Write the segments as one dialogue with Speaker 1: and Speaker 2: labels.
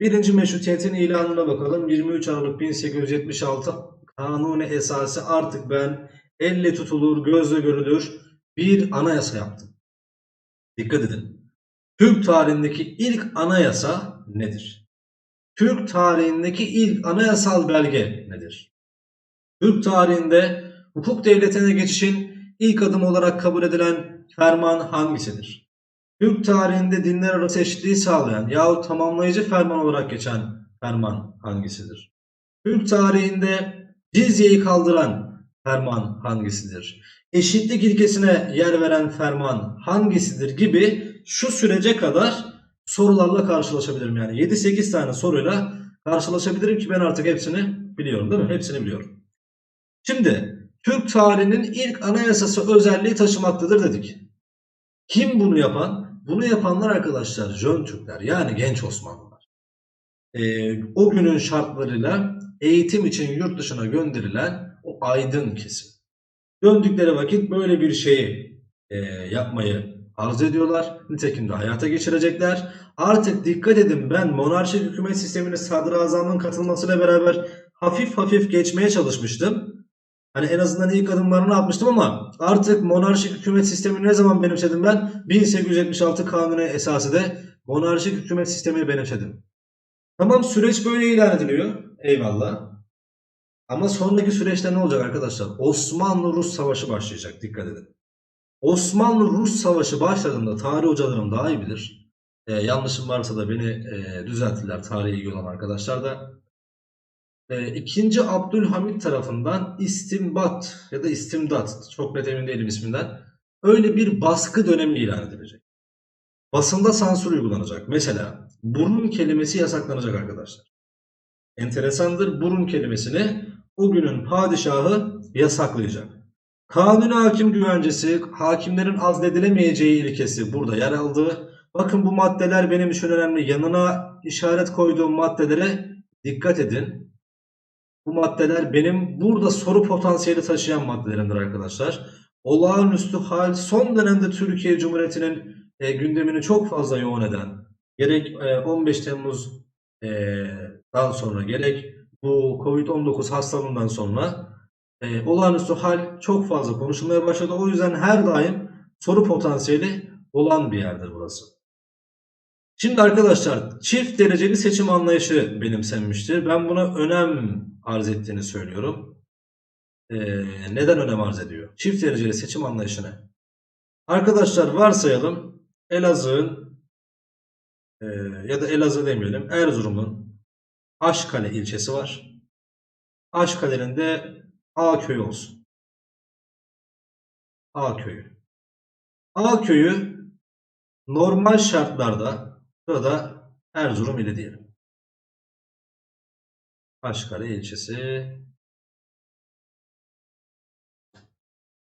Speaker 1: Birinci meşrutiyetin ilanına bakalım. 23 Aralık 1876 kanuni esası artık ben elle tutulur, gözle görülür bir anayasa yaptım. Dikkat edin. Türk tarihindeki ilk anayasa nedir? Türk tarihindeki ilk anayasal belge nedir? Türk tarihinde hukuk devletine geçişin ilk adım olarak kabul edilen ferman hangisidir? Türk tarihinde dinler arası eşitliği sağlayan yahut tamamlayıcı ferman olarak geçen ferman hangisidir? Türk tarihinde cizyeyi kaldıran ferman hangisidir? Eşitlik ilkesine yer veren ferman hangisidir gibi şu sürece kadar sorularla karşılaşabilirim. Yani 7-8 tane soruyla karşılaşabilirim ki ben artık hepsini biliyorum değil mi? Hepsini biliyorum. Şimdi Türk tarihinin ilk anayasası özelliği taşımaktadır dedik. Kim bunu yapan? Bunu yapanlar arkadaşlar Jön Türkler yani genç Osmanlılar. Ee, o günün şartlarıyla eğitim için yurt dışına gönderilen o aydın kesim. Döndükleri vakit böyle bir şeyi e, yapmayı arzu ediyorlar. Nitekim de hayata geçirecekler. Artık dikkat edin ben monarşik hükümet sistemine sadrazamın katılmasıyla beraber hafif hafif geçmeye çalışmıştım. Hani en azından ilk adımlarını atmıştım ama artık monarşik hükümet sistemini ne zaman benimsedim ben? 1876 kanunu esası de monarşik hükümet sistemini benimsedim. Tamam süreç böyle ilan ediliyor. Eyvallah. Ama sonraki süreçte ne olacak arkadaşlar? Osmanlı-Rus savaşı başlayacak. Dikkat edin. Osmanlı-Rus savaşı başladığında tarih hocalarım daha iyi bilir. Ee, yanlışım varsa da beni e, düzeltirler tarihi olan arkadaşlar da. E, ikinci Abdülhamit tarafından istimbat ya da istimdat çok net emin değilim isminden öyle bir baskı dönemi ilan edilecek. Basında sansür uygulanacak. Mesela burun kelimesi yasaklanacak arkadaşlar. Enteresandır burun kelimesini o günün padişahı yasaklayacak. Kanuni hakim güvencesi, hakimlerin azledilemeyeceği ilkesi burada yer aldı. Bakın bu maddeler benim için önemli. Yanına işaret koyduğum maddelere dikkat edin. Bu maddeler benim burada soru potansiyeli taşıyan maddelerimdir arkadaşlar. Olağanüstü hal son dönemde Türkiye Cumhuriyeti'nin e, gündemini çok fazla yoğun eden gerek e, 15 Temmuz'dan sonra gerek bu Covid-19 hastalığından sonra e, olağanüstü hal çok fazla konuşulmaya başladı. O yüzden her daim soru potansiyeli olan bir yerdir burası. Şimdi arkadaşlar çift dereceli seçim anlayışı benimsenmiştir. Ben buna önem arz ettiğini söylüyorum. Ee, neden önem arz ediyor? Çift dereceli seçim anlayışını. Arkadaşlar varsayalım Elazığ'ın e, ya da Elazığ demeyelim Erzurum'un Aşkale ilçesi var. Aşkale'nin de A köyü olsun. A köyü. A köyü normal şartlarda burada Erzurum ili diyelim. Aşkale ilçesi.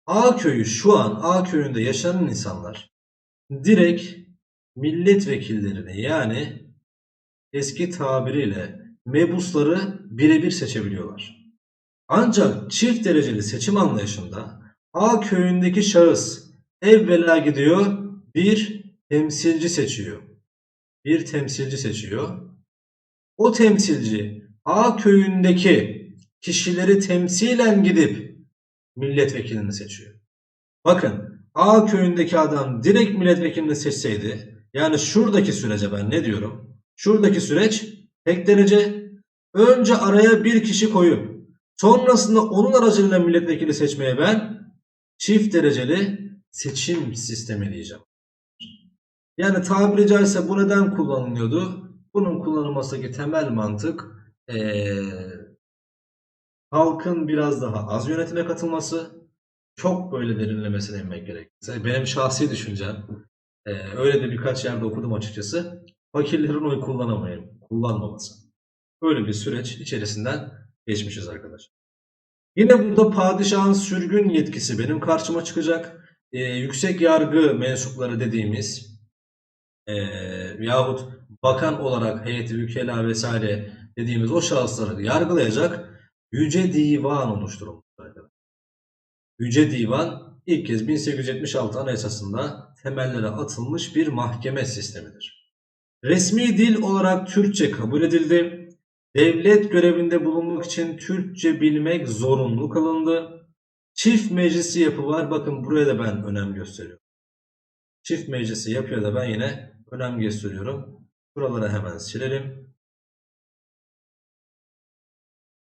Speaker 1: A köyü şu an A köyünde yaşayan insanlar direkt milletvekillerini yani eski tabiriyle mebusları birebir seçebiliyorlar. Ancak çift dereceli seçim anlayışında A köyündeki şahıs evvela gidiyor bir temsilci seçiyor. Bir temsilci seçiyor. O temsilci A köyündeki kişileri temsilen gidip milletvekilini seçiyor. Bakın A köyündeki adam direkt milletvekilini seçseydi yani şuradaki sürece ben ne diyorum? Şuradaki süreç tek derece önce araya bir kişi koyup sonrasında onun aracılığıyla milletvekili seçmeye ben çift dereceli seçim sistemi diyeceğim. Yani tabiri caizse bu neden kullanılıyordu? Bunun kullanılmasındaki temel mantık ee, halkın biraz daha az yönetime katılması, çok böyle derinlemesine inmek gerek. Benim şahsi düşüncem, ee, öyle de birkaç yerde okudum açıkçası. Fakirlerin oy kullanamayın, kullanmaması. Böyle bir süreç içerisinden geçmişiz arkadaşlar. Yine burada padişahın sürgün yetkisi benim karşıma çıkacak. Ee, yüksek yargı mensupları dediğimiz e, yahut bakan olarak heyeti vükela vesaire dediğimiz o şahısları yargılayacak Yüce Divan oluşturulmuştur arkadaşlar. Yüce Divan ilk kez 1876 Anayasası'nda temellere atılmış bir mahkeme sistemidir. Resmi dil olarak Türkçe kabul edildi. Devlet görevinde bulunmak için Türkçe bilmek zorunlu kılındı. Çift meclisi yapı var. Bakın buraya da ben önem gösteriyorum. Çift meclisi yapıya da ben yine önem gösteriyorum. Buraları hemen silelim.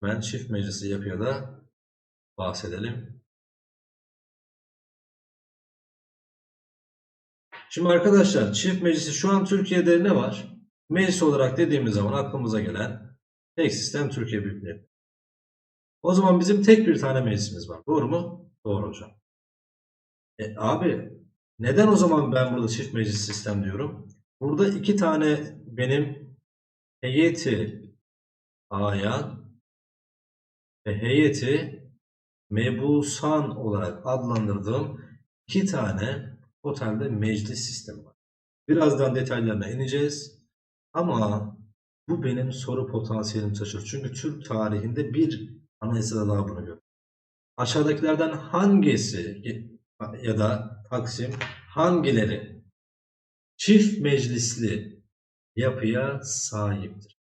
Speaker 1: Ben çift meclisi yapıya da bahsedelim. Şimdi arkadaşlar çift meclisi şu an Türkiye'de ne var? Meclis olarak dediğimiz zaman aklımıza gelen tek sistem Türkiye Büyük Millet. O zaman bizim tek bir tane meclisimiz var. Doğru mu? Doğru hocam. E, abi neden o zaman ben burada çift meclis sistem diyorum? Burada iki tane benim heyeti ayan ve heyeti mebusan olarak adlandırdığım iki tane otelde meclis sistemi var. Birazdan detaylarına ineceğiz. Ama bu benim soru potansiyelimi taşır. Çünkü Türk tarihinde bir anayasada daha bunu görüyorum. Aşağıdakilerden hangisi ya da Taksim hangileri çift meclisli yapıya sahiptir?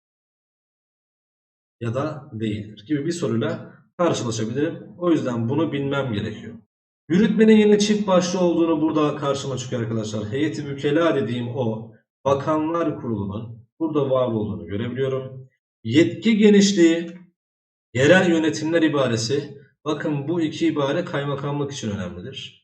Speaker 1: Ya da değildir gibi bir soruyla karşılaşabilirim. O yüzden bunu bilmem gerekiyor. Yürütmenin yine çift başlı olduğunu burada karşıma çıkıyor arkadaşlar. Heyeti mükella dediğim o Bakanlar Kurulu'nun burada var olduğunu görebiliyorum. Yetki genişliği, yerel yönetimler ibaresi. Bakın bu iki ibare kaymakamlık için önemlidir.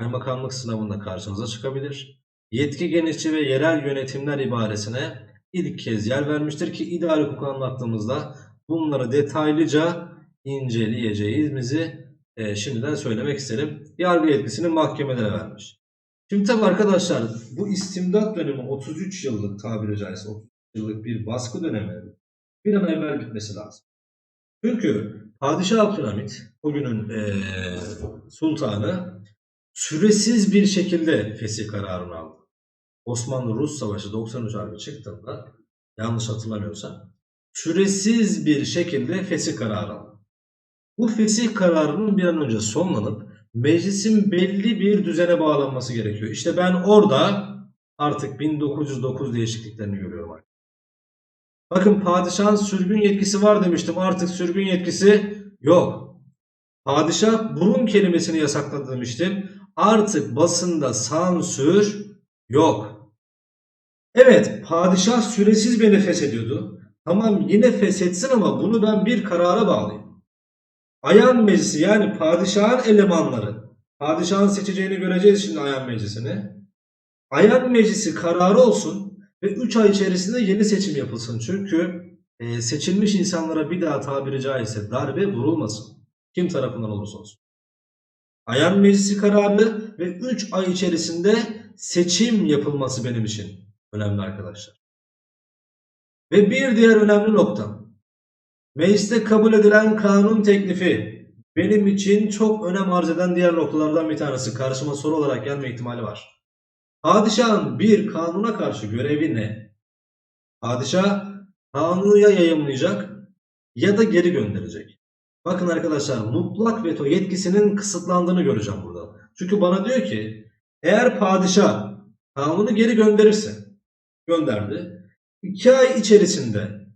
Speaker 1: Kaymakamlık sınavında karşınıza çıkabilir. Yetki genişliği ve yerel yönetimler ibaresine ilk kez yer vermiştir ki idare hukuku anlattığımızda bunları detaylıca inceleyeceğimizi e, şimdiden söylemek isterim. Yargı yetkisini mahkemelere vermiş. Şimdi tabi arkadaşlar bu istimdat dönemi 33 yıllık tabiri caizse 33 yıllık bir baskı dönemi bir an evvel bitmesi lazım. Çünkü Padişah Abdülhamit bugünün e, sultanı süresiz bir şekilde fesih kararını aldı. Osmanlı-Rus Savaşı 93 Harbi çıktığında yanlış hatırlamıyorsam süresiz bir şekilde fesih kararı aldı. Bu fesih kararının bir an önce sonlanıp meclisin belli bir düzene bağlanması gerekiyor. İşte ben orada artık 1909 değişikliklerini görüyorum artık. Bakın padişahın sürgün yetkisi var demiştim. Artık sürgün yetkisi yok. Padişah burun kelimesini yasakladı demiştim. Artık basında sansür yok. Evet padişah süresiz beni feshediyordu. Tamam yine feshetsin ama bunu ben bir karara bağlayayım. Ayan meclisi yani padişahın elemanları. Padişahın seçeceğini göreceğiz şimdi ayan meclisini. Ayan meclisi kararı olsun ve 3 ay içerisinde yeni seçim yapılsın. Çünkü e, seçilmiş insanlara bir daha tabiri caizse darbe vurulmasın. Kim tarafından olursa olsun. Ayan meclisi kararı ve 3 ay içerisinde seçim yapılması benim için önemli arkadaşlar. Ve bir diğer önemli nokta. Mecliste kabul edilen kanun teklifi benim için çok önem arz eden diğer noktalardan bir tanesi. Karşıma soru olarak gelme ihtimali var. Padişahın bir kanuna karşı görevi ne? Padişah kanunu ya yayımlayacak ya da geri gönderecek. Bakın arkadaşlar mutlak veto yetkisinin kısıtlandığını göreceğim burada. Çünkü bana diyor ki eğer padişah kanunu geri gönderirse gönderdi. 2 ay içerisinde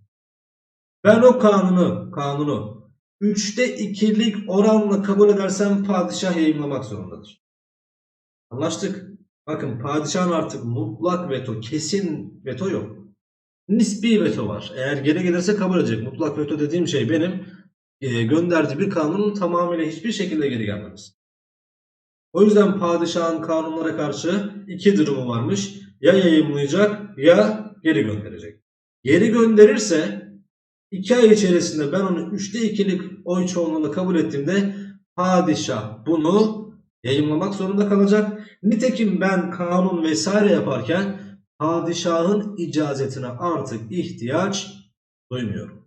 Speaker 1: ben o kanunu kanunu 3'te 2'lik oranla kabul edersem padişah yayınlamak zorundadır. Anlaştık. Bakın padişahın artık mutlak veto, kesin veto yok. Nispi veto var. Eğer geri gelirse kabul edecek. Mutlak veto dediğim şey benim e, gönderdiği bir kanunun tamamıyla hiçbir şekilde geri gelmemesi. O yüzden padişahın kanunlara karşı iki durumu varmış. Ya yayımlayacak ya geri gönderecek. Geri gönderirse 2 ay içerisinde ben onu 3'te 2'lik oy çoğunluğunu kabul ettiğimde padişah bunu yayınlamak zorunda kalacak. Nitekim ben kanun vesaire yaparken padişahın icazetine artık ihtiyaç duymuyorum.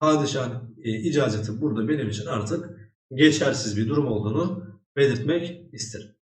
Speaker 1: Padişahın e, icazeti burada benim için artık geçersiz bir durum olduğunu belirtmek isterim.